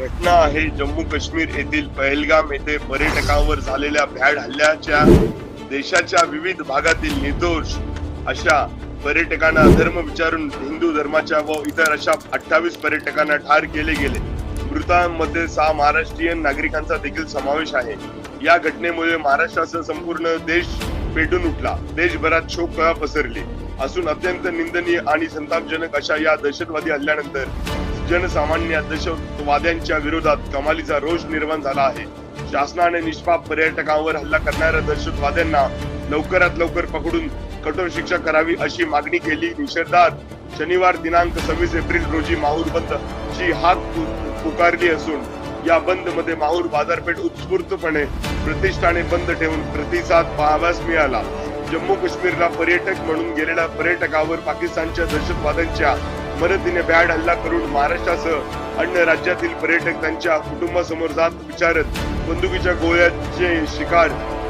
घटना आहे. जम्मू काश्मीर येथील पहलगाम येथे पर्यटकांवर झालेल्या भ्याड हल्ल्याच्या देशाच्या विविध भागातील निर्दोष अशा पर्यटकांना धर्म विचारून हिंदू धर्माच्या व इतर अशा अठ्ठावीस पर्यटकांना ठार केले गेले. मृतांमध्ये सहा महाराष्ट्रीयन नागरिकांचा देखील समावेश आहे. या घटनेमुळे महाराष्ट्रासह संपूर्ण देश पेटून उठला. देशभरात शोककळा पसरली. असून अत्यंत निंदनीय आणि संतापजनक अशा या दहशतवादी हल्ल्यानंतर जनसामान्य दहशतवाद्यांच्या विरोधात कमालीचा रोष निर्माण झाला आहे. शासनाने निष्पाप पर्यटकांवर हल्ला करणाऱ्या दहशतवाद्यांना लवकरात लवकर पकडून कठोर शिक्षा करावी अशी मागणी केली. निषेधात शनिवार दिनांक सव्वीस एप्रिल रोजी माहूर बंद ची हाक पुकारली असून या बंदमध्ये माहूर बाजारपेठ उत्स्फूर्तपणे प्रतिष्ठाने बंद ठेवून प्रतिसाद पाहाव्यास मिळाला. जम्मू काश्मीरला पर्यटक म्हणून गेलेल्या पर्यटकावर पाकिस्तानच्या दहशतवाद्यांच्या मदतीने बॅड हल्ला करून महाराष्ट्रासह अन्य राज्यातील पर्यटक त्यांच्या कुटुंबासमोर जात विचारत बंदुकीच्या गोळ्याचे शिकार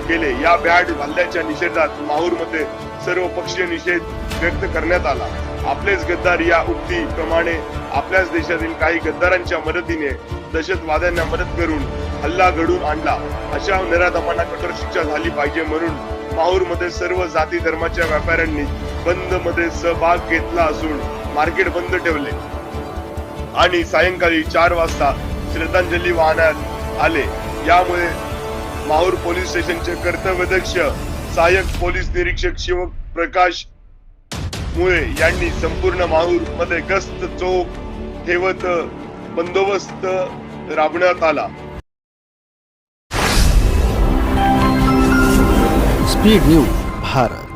केले. या बॅड हल्ल्याच्या निषेधात माहूरमध्ये सर्व पक्षीय निषेध व्यक्त करण्यात आला. आपलेच गद्दार या उक्ती प्रमाणे आपल्याच देशातील काही गद्दारांच्या मदतीने दहशतवाद्यांना मदत करून हल्ला घडून आणला. अशा नराधमांना कठोर शिक्षा झाली पाहिजे म्हणून माहूरमध्ये सर्व जाती धर्माच्या व्यापाऱ्यांनी बंदमध्ये सहभाग घेतला असून मार्केट बंद ठेवले. आणि सायंकाळी चार वाजता श्रद्धांजली वाहण्यात आले. यामुळे माहूर पोलीस स्टेशनचे कर्तव्यदक्ष सहाय्यक पोलीस निरीक्षक शिवप्रकाश मुळे यांनी संपूर्ण माहूरमध्ये गस्त चोख ठेवत बंदोबस्त राबण्यात आला. Speed news Bharat.